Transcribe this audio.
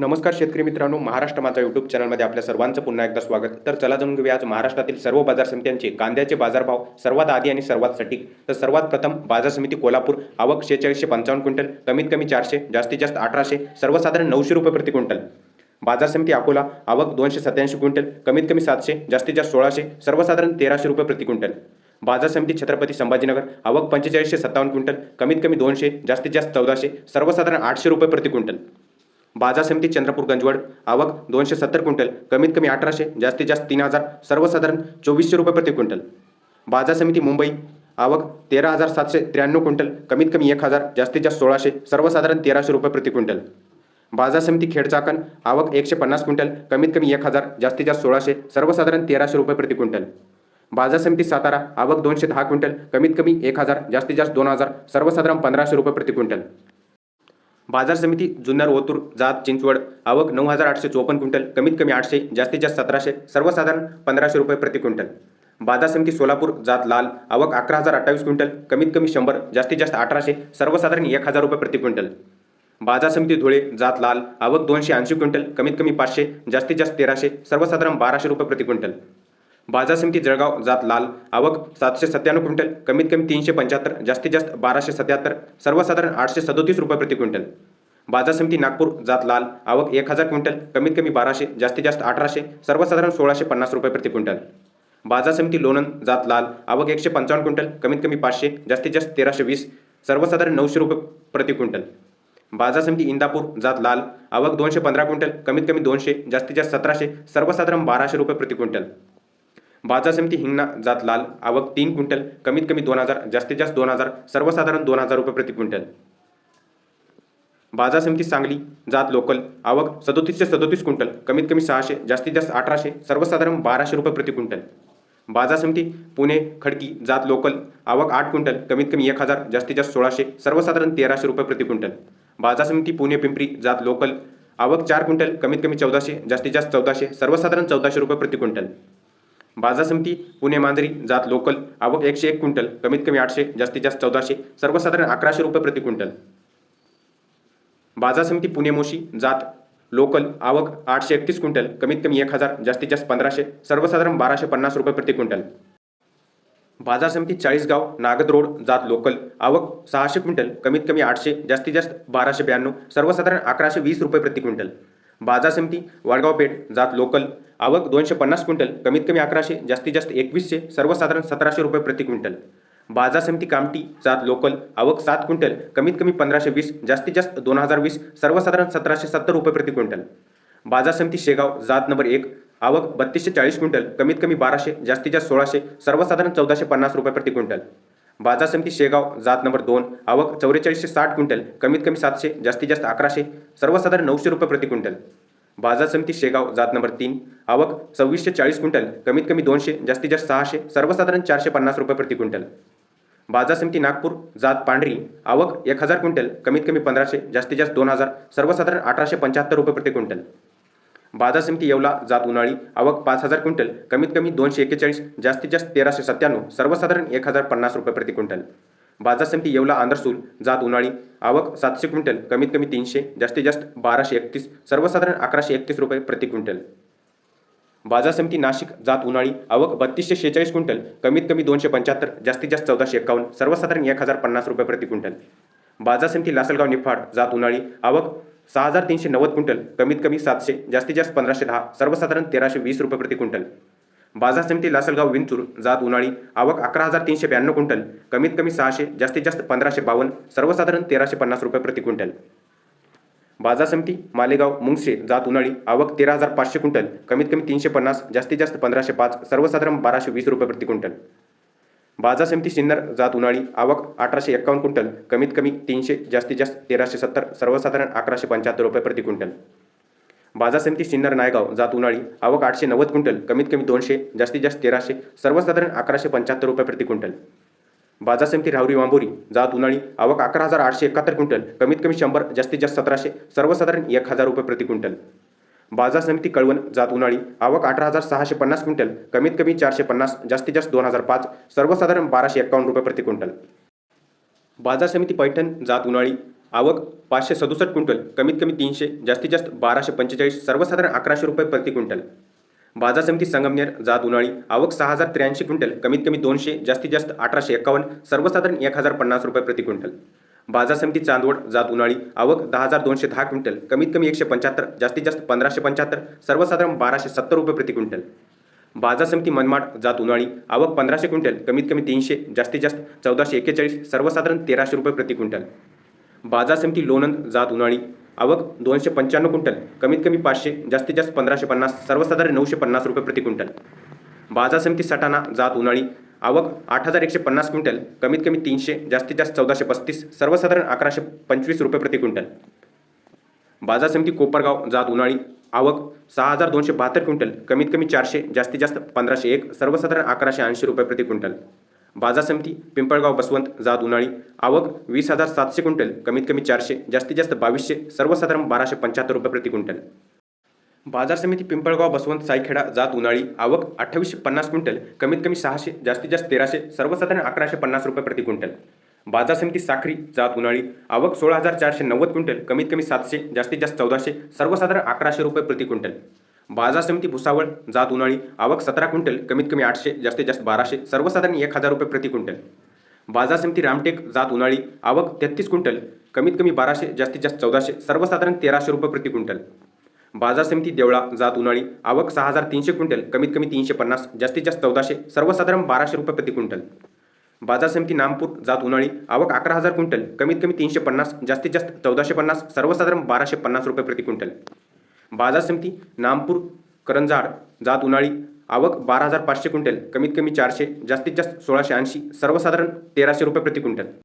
नमस्कार शेतकरी मित्रांनो महाराष्ट्र माझा युट्यूब चॅनलमध्ये आपल्या सर्वांचं पुन्हा एकदा स्वागत. तर चला जाणून घेऊया आज महाराष्ट्रातील सर्व बाजार समित्यांचे कांद्याचे बाजारभाव सर्वात आधी आणि सर्वात सटीक. तर सर्वात प्रथम बाजार समिती कोल्हापूर आवक शेहेचाळीसशे पंचावन्न क्विंटल कमीत कमी चारशे जास्तीत जास्त अठराशे सर्वसाधारण नऊशे रुपये प्रति क्विंटल. बाजार समिती अकोला आवक दोनशे सत्याऐंशी क्विंटल कमीत कमी सातशे जास्तीत जास्त सोळाशे सर्वसाधारण तेराशे रुपये प्रति क्विंटल. बाजार समिती छत्रपती संभाजीनगर आवक पंचेचाळीसशे सत्तावन्न क्विंटल कमीत कमी दोनशे जास्तीत जास्त चौदाशे सर्वसाधारण आठशे रुपये प्रति क्विंटल. बाजार समिती चंद्रपूर गंजवड. आवक दोनशे सत्तर क्विंटल कमीत कमी अठराशे जास्तीत जास्त तीन हजार सर्वसाधारण चोवीसशे रुपये प्रति क्विंटल. बाजार समिती मुंबई आवक तेरा हजार सातशे त्र्याण्णव क्विंटल कमीत कमी एक हजार जास्तीत जास्त सोळाशे सर्वसाधारण तेराशे रुपये प्रति क्विंटल. बाजार समिती खेडचाकण आवक एकशे पन्नास क्विंटल कमीत कमी एक हजार जास्तीत जास्त सोळाशे सर्वसाधारण तेराशे रुपये प्रति क्विंटल. बाजार समिती सातारा आवक दोनशे दहा क्विंटल कमीत कमी एक हजार जास्तीत जास्त दोन हजार सर्वसाधारण पंधराशे रुपये प्रति क्विंटल. बाजार समिती जुन्नर ओतूर जात चिंचवड आवक नऊ हजार आठशे चोपन्न क्विंटल कमीत कमी आठशे जास्तीत जास्त सतराशे सर्वसाधारण पंधराशे रुपये प्रति क्विंटल. बाजार समिती सोलापूर जात लाल आवक अकरा हजार अठ्ठावीस क्विंटल कमीत कमी शंभर जास्तीत जास्त अठराशे सर्वसाधारण एक हजार रुपये प्रति क्विंटल. बाजार समिती धुळे जात लाल आवक दोनशे ऐंशी क्विंटल कमीत कमी पाचशे जास्तीत जास्त तेराशे सर्वसाधारण बाराशे रुपये प्रति क्विंटल. बाजार समिती जळगाव जात लाल. आवक सातशे सत्त्याण्णव क्विंटल कमीत कमी तीनशे पंच्याहत्तर जास्तीत जास्त बाराशे सत्याहत्तर सर्वसाधारण आठशे सदोतीस रुपये प्रति क्विंटल. बाजार समिती नागपूर जात लाल. आवक एक हजार क्विंटल कमीत कमी बाराशे जास्तीत जास्त अठराशे सर्वसाधारण सोळाशे पन्नास रुपये प्रति क्विंटल. बाजार समिती लोणंद जात लाल. आवक एकशे पंचावन्न क्विंटल कमीत कमी पाचशे जास्तीत जास्त तेराशे वीस सर्वसाधारण नऊशे रुपये प्रति क्विंटल. बाजार समिती इंदापूर जात लाल. आवक दोनशे पंधरा क्विंटल कमीत कमी दोनशे जास्तीत जास्त सतराशे सर्वसाधारण बाराशे रुपये प्रति क्विंटल. बाजार समिती हिंगणा जात लाल आवक तीन क्विंटल कमीत कमी दोन हजार जास्तीत जास्त दोन हजार सर्वसाधारण दोन हजार रुपये प्रति क्विंटल. बाजार समिती सांगली जात लोकल आवक सदोतीसशे सदोतीस क्विंटल कमीत कमी सहाशे जास्तीत जास्त अठराशे सर्वसाधारण बाराशे रुपये प्रति क्विंटल. बाजार समिती पुणे खडकी जात लोकल आवक आठ क्विंटल कमीत कमी एक हजार जास्तीत जास्त सोळाशे सर्वसाधारण तेराशे रुपये प्रति क्विंटल. बाजार समिती पुणे पिंपरी जात लोकल आवक चार क्विंटल कमीत कमी चौदाशे जास्तीत जास्त चौदाशे सर्वसाधारण चौदाशे रुपये प्रति क्विंटल. बाजार समिती पुणे मांजरी जात लोकल आवक एकशे एक क्विंटल कमीत कमी आठशे जास्तीत जास्त चौदाशे सर्वसाधारण अकराशे रुपये प्रति क्विंटल. बाजार समिती पुणे मोशी जात लोकल आवक आठशे एकतीस क्विंटल कमीत कमी एक हजार जास्तीत जास्त पंधराशे सर्वसाधारण बाराशे पन्नास रुपये प्रति क्विंटल. बाजार समिती चाळीसगाव नागद रोड जात लोकल आवक सहाशे क्विंटल कमीत कमी आठशे जास्तीत जास्त बाराशे ब्याण्णव सर्वसाधारण अकराशे वीस रुपये प्रति क्विंटल. बाजार समिती वाडगाव पेठ जात लोकल. आवक दोनशे पन्नास क्विंटल कमीत कमी अकराशे जास्तीत जास्त एकवीसशे सर्वसाधारण सतराशे रुपये प्रति क्विंटल. बाजार समिती कामटी जात लोकल आवक सात क्विंटल कमीत कमी पंधराशे वीस जास्तीत जास्त दोन हजार वीस सर्वसाधारण सतराशे सत्तर रुपये प्रति क्विंटल. बाजार समिती शेगाव जात नंबर एक आवक बत्तीसशे चाळीस क्विंटल कमीत कमी बाराशे जास्तीत जास्त सोळाशे सर्वसाधारण चौदाशे पन्नास रुपये प्रति क्विंटल. बाजार समिती शेगाव जात नंबर दोन आवक चौवेचाळीसशे साठ क्विंटल कमीत कमी सातशे जास्तीत जास्त अकराशे सर्वसाधारण नऊशे रुपये प्रति क्विंटल. बाजार समिती शेगाव जात नंबर तीन आवक सव्वीसशे चाळीस क्विंटल कमीत कमी दोनशे जास्तीत जास्त सहाशे सर्वसाधारण चारशे पन्नास रुपये प्रति क्विंटल. बाजार समिती नागपूर जात पांढरी आवक एक हजार क्विंटल कमीत कमी पंधराशे जास्तीत जास्त दोन हजार सर्वसाधारण अठराशे पंच्याहत्तर रुपये प्रति क्विंटल. बाजार समिती येवला जात उन्हाळी. आवक पाच हजार क्विंटल कमीत कमी दोनशे एक्केचाळीस जास्तीत जास्त तेराशे सत्त्याण्णव सर्वसाधारण एक हजार पन्नास रुपये प्रति क्विंटल. बाजार समिती येवला आंध्रसूल जात उन्हाळी. आवक सातशे क्विंटल कमीत कमी तीनशे जास्तीत जास्त बाराशे एकतीस सर्वसाधारण अकराशे एकतीस रुपये प्रति क्विंटल. बाजार समिती नाशिक जात उन्हाळी. आवक बत्तीसशे शेहेचाळीस क्विंटल कमीत कमी दोनशे पंच्याहत्तर जास्तीत जास्त चौदाशे एकावन्न सर्वसाधारण एक हजार पन्नास रुपये प्रति क्विंटल. बाजार समिती लासलगाव निफाड जात उन्हाळी. आवक सहा हजार तीनशे नव्वद क्विंटल कमीत कमी सातशे जास्तीत जास्त पंधराशे दहा सर्वसाधारण तेराशे वीस रुपये प्रति क्विंटल. बाजार समिती लासलगाव विंचूर जात उन्हाळी आवक अकरा हजार तीनशे ब्याण्णव क्विंटल कमीत कमी सहाशे जास्तीत जास्त पंधराशे बावन्न सर्वसाधारण तेराशे पन्नास रुपये प्रति क्विंटल. बाजार समिती मालेगाव मुंगशे जात उन्हाळी आवक तेरा हजार पाचशे क्विंटल कमीत कमी तीनशे पन्नास जास्तीत जास्त पंधराशे पाच सर्वसाधारण बाराशे वीस रुपये प्रति क्विंटल. बाजार समिती सिन्नर जात उन्हाळी आवक अठराशे एक्कावन्न क्विंटल कमीत कमी तीनशे जास्तीत जास्त तेराशे सत्तर सर्वसाधारण अकराशे पंच्याहत्तर रुपये प्रति क्विंटल. बाजार समिती सिन्नर नायगाव जात उन्हाळी आवक आठशे नव्वद क्विंटल कमीत कमी दोनशे जास्तीत जास्त तेराशे सर्वसाधारण अकराशे पंच्याहत्तर रुपये प्रति क्विंटल. बाजार समिती राहुरी वांबोरी जात उन्हाळी आवक अकरा हजार आठशे एकाहत्तर क्विंटल कमीत कमी शंभर जास्तीत जास्त सतराशे सर्वसाधारण एक हजार रुपये प्रति क्विंटल. बाजार समिती कळवण जात उन्हाळी. आवक अठरा हजार सहाशे पन्नास क्विंटल कमीत कमी चारशे पन्नास जास्तीत जास्त दोन हजार पाच सर्वसाधारण बाराशे एक्कावन्न रुपये प्रति क्विंटल. बाजार समिती पैठण जात उन्हाळी. आवक पाचशे सदुसष्ट क्विंटल कमीत कमी तीनशे जास्तीत जास्त बाराशे पंचेचाळीस सर्वसाधारण अकराशे रुपये प्रति क्विंटल. बाजार समिती संगमनेर जात उन्हाळी. आवक सहा हजार त्र्याऐंशी क्विंटल कमीत कमी दोनशे जास्तीत जास्त अठराशे एकावन्न सर्वसाधारण एक हजार पन्नास रुपये प्रति क्विंटल. बाजार समिती चांदवड जात उन्हाळी आवक दहा हजार दोनशे दहा क्विंटल कमीत कमी एकशे पंच्याहत्तर जास्तीत जास्त पंधराशे पंच्याहत्तर सर्वसाधारण बाराशे सत्तर रुपये प्रति क्विंटल. बाजार समिती मनमाड जात उन्हाळी आवक पंधराशे क्विंटल कमीत कमी तीनशे जास्तीत जास्त चौदाशे एक्केचाळीस सर्वसाधारण तेराशे रुपये प्रति क्विंटल. बाजार समिती लोणंद जात उन्हाळी आवक दोनशे पंच्याण्णव क्विंटल कमीत कमी पाचशे जास्तीत जास्त पंधराशे पन्नास सर्वसाधारण नऊशे पन्नास रुपये प्रति क्विंटल. बाजार समिती सटाणा जात उन्हाळी आवक आठ हजार एकशे पन्नास क्विंटल कमीत कमी तीनशे जास्तीत जास्त चौदाशे पस्तीस सर्वसाधारण अकराशे पंचवीस रुपये प्रति क्विंटल. बाजार समिती कोपरगाव जात उन्हाळी आवक सहा हजार दोनशे बहात्तर क्विंटल कमीत कमी चारशे जास्तीत जास्त पंधराशे एक सर्वसाधारण अकराशे ऐंशी रुपये प्रति क्विंटल. बाजार समिती पिंपळगाव बसवंत जात उन्हाळी आवक वीस हजार सातशे क्विंटल कमीत कमी चारशे जास्तीत जास्त बावीसशे सर्वसाधारण बाराशे पंच्याहत्तर रुपये प्रति क्विंटल. बाजार समिती पिंपळगाव बसवंत सायखेडा जात उन्हाळी आवक अठ्ठावीसशे पन्नास क्विंटल कमीत कमी सहाशे जास्तीत जास्त तेराशे सर्वसाधारण अकराशे पन्नास रुपये प्रति क्विंटल. बाजार समिती साखरी जात उन्हाळी आवक सोळा हजार चारशे नव्वद क्विंटल कमीत कमी सातशे जास्तीत जास्त चौदाशे सर्वसाधारण अकराशे रुपये प्रति क्विंटल. बाजार समिती भुसावळ जात उन्हाळी आवक सतरा क्विंटल कमीत कमी आठशे जास्तीत जास्त बाराशे सर्वसाधारण एक हजार रुपये प्रति क्विंटल. बाजार समिती रामटेक जात उन्हाळी आवक तेहतीस क्विंटल कमीत कमी बाराशे जास्तीत जास्त चौदाशे सर्वसाधारण तेराशे रुपये प्रति क्विंटल. बाजार समिती देवळा जात उन्हाळी आवक सहा हजार तीनशे क्विंटल कमीत कमी तीनशे पन्नास जास्तीत जास्त चौदाशे सर्वसाधारण बाराशे रुपये प्रति क्विंटल. बाजार समिती नामपूर जात उन्हाळी आवक अकरा हजार क्विंटल कमीत कमी तीनशे पन्नास जास्तीत जास्त चौदाशे पन्नास सर्वसाधारण बाराशे पन्नास रुपये प्रति क्विंटल. बाजार समिती नामपूर करंजाड जात उन्हाळी आवक बारा हजार पाचशे क्विंटल कमीत कमी चारशे जास्तीत जास्त सोळाशे ऐंशी सर्वसाधारण तेराशे रुपये प्रति क्विंटल.